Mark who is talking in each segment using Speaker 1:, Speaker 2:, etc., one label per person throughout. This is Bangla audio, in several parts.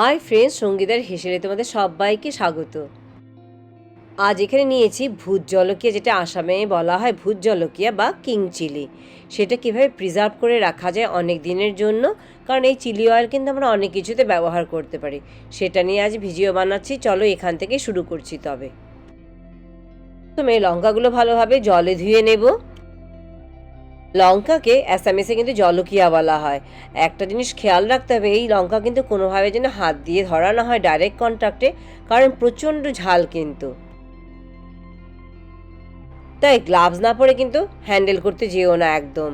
Speaker 1: হাই ফ্রেন্ডস, সঙ্গীতার হেসেলে তোমাদের সবাইকে স্বাগত। আজ এখানে নিয়েছি ভূত জলকিয়া, যেটা আসামে বলা হয় ভূত জলকিয়া বা কিং চিলি। সেটা কীভাবে প্রিজার্ভ করে রাখা যায় অনেক দিনের জন্য, কারণ এই চিলি অয়েল কিন্তু আমরা অনেক কিছুতে ব্যবহার করতে পারি। সেটা নিয়ে আজ ভিডিও বানাচ্ছি, চলো এখান থেকে শুরু করছি তবে। প্রথমে লঙ্কাগুলো ভালোভাবে জলে ধুয়ে নেব। লঙ্কাকে অ্যাসামিসে কিন্তু জলকিয়া বলা হয়। একটা জিনিস খেয়াল রাখতে হবে, এই লঙ্কা কিন্তু কোনোভাবে যেন হাত দিয়ে ধরা না হয় ডাইরেক্ট কন্ট্যাক্টে কারণ প্রচণ্ড ঝাল কিন্তু। তাই গ্লাভস না পরে কিন্তু হ্যান্ডেল করতে যেও না একদম।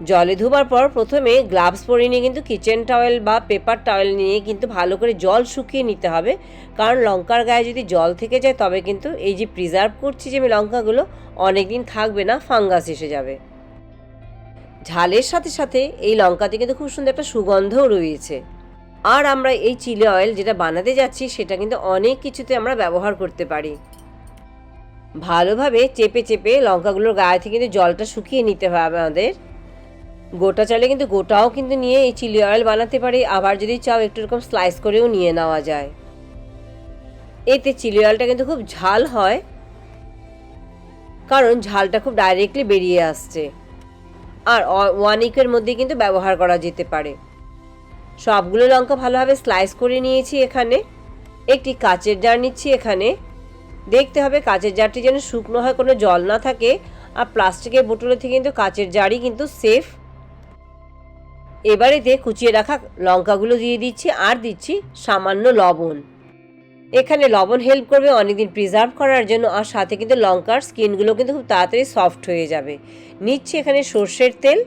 Speaker 1: জলে ধোবার পর প্রথমে গ্লাভস পরে নিয়ে কিন্তু কিচেন টাওয়েল বা পেপার টাওয়েল নিয়ে কিন্তু ভালো করে জল শুকিয়ে নিতে হবে। কারণ লঙ্কার গায়ে যদি জল থেকে যায়, তবে কিন্তু এই যে প্রিজার্ভ করছি যে আমি লঙ্কাগুলো অনেক দিন থাকবে না ফাঙ্গাস এসে যাবে। ঝালের সাথে সাথে এই লঙ্কাতে কিন্তু খুব সুন্দর একটা সুগন্ধও রয়েছে। আর আমরা এই চিলি অয়েল যেটা বানাতে যাচ্ছি, সেটা কিন্তু অনেক কিছুতে আমরা ব্যবহার করতে পারি। ভালোভাবে চেপে চেপে লঙ্কাগুলোর গায়ে থেকে কিন্তু জলটা শুকিয়ে নিতে হবে আমাদের। গোটা চালে কিন্তু গোটাও কিন্তু নিয়ে এই চিলি অয়েল বানাতে পারি। আবার যদি চাও একটু এরকম স্লাইস করেও নিয়ে নেওয়া যায়। এতে চিলি অয়েলটা কিন্তু খুব ঝাল হয়। কারণ ঝালটা খুব ডাইরেক্টলি বেরিয়ে আসছে। আর ওয়ান উইকের মধ্যে কিন্তু ব্যবহার করা যেতে পারে। সবগুলো লঙ্কা ভালোভাবে স্লাইস করে নিয়েছি এখানে। একটি কাচের জার নিচ্ছি এখানে। দেখতে হবে কাচের জারটি যেন শুকনো হয়, কোনো জল না থাকে। আর প্লাস্টিকের বোতলে থেকে কিন্তু কাচের জারই কিন্তু সেফ এবারেতে কুচিয়ে রাখা লঙ্কাগুলো দিয়ে দিচ্ছি আর দিচ্ছি সামান্য লবণ। এখানে লবণ হেল্প করবে অনেকদিন প্রিজার্ভ করার জন্য আর সাথে কিন্তু লঙ্কার স্কিনগুলো কিন্তু খুব তাড়াতাড়ি সফট হয়ে যাবে। নিচ্ছি এখানে সর্ষের তেল।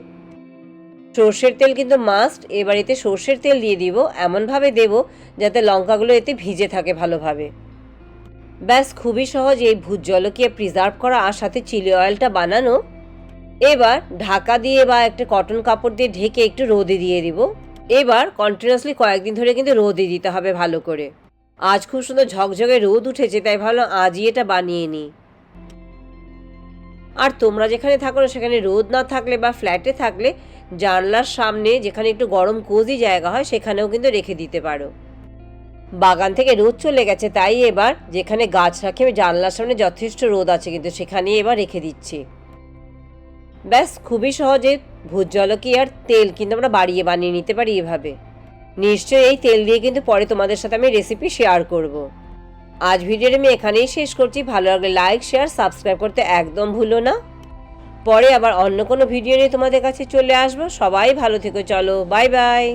Speaker 1: সর্ষের তেল কিন্তু মাস্ট এবার এতে সর্ষের তেল দিয়ে দিব। এমনভাবে দেব যাতে লঙ্কাগুলো এতে ভিজে থাকে ভালোভাবে। ব্যাস, খুবই সহজ এই ভূত জলকিয়া প্রিজার্ভ করা আর সাথে চিলি অয়েলটা বানানো। এবার ঢাকা দিয়ে বা একটা কটন কাপড় দিয়ে ঢেকে একটু রোদে দিয়ে দিব। এবার কন্টিনিউয়াসলি কয়েকদিন ধরে কিন্তু রোদে দিতে হবে ভালো করে। আজ খুব সুন্দর ঝকঝকে রোদ উঠেছে, তাই ভালো আজই এটা বানিয়ে নিই। আর তোমরা যেখানে থাকো সেখানে রোদ না থাকলে বা ফ্ল্যাটে থাকলে জানলার সামনে যেখানে একটু গরম কোজি জায়গা হয় সেখানেও কিন্তু রেখে দিতে পারো। বাগান থেকে রোদ চলে গেছে, তাই এবার যেখানে গাছ রাখি জানলার সামনে যথেষ্ট রোদ আছে কিন্তু সেখানেই এবার রেখে দিচ্ছি। ব্যাস, খুবই সহজে ভূত আর তেল কিন্তু আমরা বাড়িয়ে বানিয়ে নিতে পারি এভাবে। নিশ্চয়ই এই তেল দিয়ে কিন্তু পরে তোমাদের সাথে আমি রেসিপি শেয়ার করব। আজ ভিডিওটা আমি এখানেই শেষ করছি। ভালো লাগলে লাইক শেয়ার সাবস্ক্রাইব করতে একদম ভুলো না। পরে আবার অন্য কোনো ভিডিও নিয়ে তোমাদের কাছে চলে আসব। সবাই ভালো থেকো, চলো বাই বাই